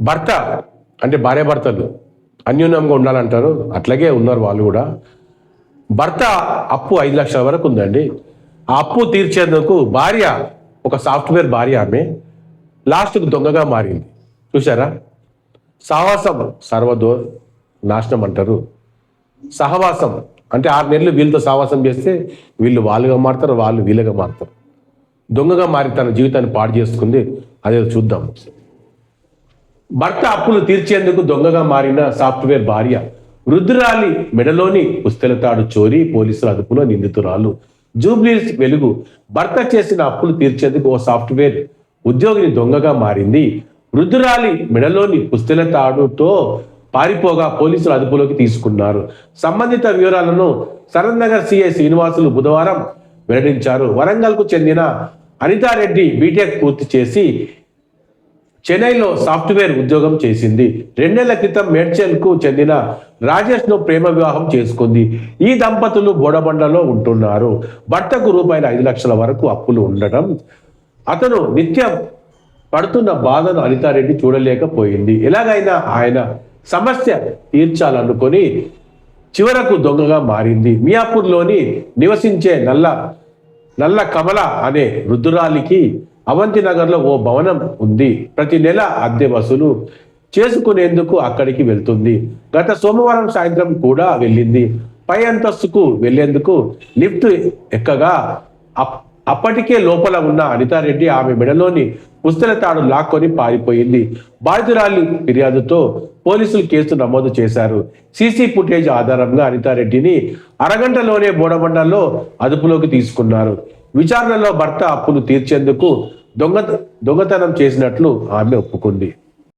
భర్త అంటే భార్యాభర్తలు అన్యూన్యంగా ఉండాలంటారు. అట్లాగే ఉన్నారు వాళ్ళు కూడా. భర్త అప్పు ఐదు లక్షల వరకు ఉందండి. ఆ అప్పు తీర్చేందుకు భార్య ఒక సాఫ్ట్వేర్ భార్య ఆమె లాస్ట్కు దొంగగా మారింది. చూసారా సహవాసం సర్వదో నాశనం అంటారు. సహవాసం అంటే ఆరు నెలలు వీళ్ళతో సహవాసం చేస్తే వీళ్ళు వాళ్ళుగా మారుతారు వాళ్ళు వీళ్ళగా మారుతారు. దొంగగా మారి తన జీవితాన్ని పాడు చేసుకుంది. అదే చూద్దాం. భర్త అప్పులు తీర్చేందుకు దొంగగా మారిన సాఫ్ట్వేర్ భార్య రుద్రాలి మెడలోని ఉస్తెలతాడు చోరీ పోలీసుల అదుపులో నిందితురాలు. జూబ్లీస్ వెలుగు. భర్త చేసిన అప్పులు తీర్చేందుకు ఓ సాఫ్ట్వేర్ ఉద్యోగిని దొంగగా మారింది. రుద్రాలి మెడలోని పుస్తెలతాడుతో పారిపోగా పోలీసులు అదుపులోకి తీసుకున్నారు. సంబంధిత వివరాలను సరన్నగర్ సిఐ శ్రీనివాసులు బుధవారం వెల్లడించారు. వరంగల్కు చెందిన అనితారెడ్డి బీటెక్ పూర్తి చేసి చెన్నైలో సాఫ్ట్వేర్ ఉద్యోగం చేసింది. రెండేళ్ళ క్రితం మేడ్చల్కు చెందిన రాజేష్ను ప్రేమ వివాహం చేసుకుంది. ఈ దంపతులు బోడబండలో ఉంటున్నారు. భర్తకు రూపాయల ఐదు లక్షల వరకు అప్పులు ఉండటం అతను నిత్యం పడుతున్న బాధను అనితారెడ్డి చూడలేకపోయింది. ఎలాగైనా ఆయన సమస్య తీర్చాలనుకొని చివరకు దొంగగా మారింది. మియాపూర్లోని నివసించే నల్ల నల్ల కమల అనే వృద్ధురాలికి అవంతి నగర్లో ఓ భవనం ఉంది. ప్రతి నెల అద్దె వసూలు చేసుకునేందుకు అక్కడికి వెళ్తుంది. గత సోమవారం సాయంత్రం కూడా వెళ్ళింది. పై అంతస్తుకు వెళ్ళేందుకు లిఫ్ట్ ఎక్కగా అప్- అప్పటికే లోపల ఉన్న అనితారెడ్డి ఆమె మెడలోని పుస్తల తాడు లాక్కొని పారిపోయింది. బాధితురాలి ఫిర్యాదుతో పోలీసులు కేసు నమోదు చేశారు. సీసీ ఫుటేజ్ ఆధారంగా అనితారెడ్డిని అరగంటలోనే బోడమండల్లో అదుపులోకి తీసుకున్నారు. విచారణలో భర్త అప్పులు తీర్చేందుకు దొంగ దొంగతనం చేసినట్లు ఆమె ఒప్పుకుంది.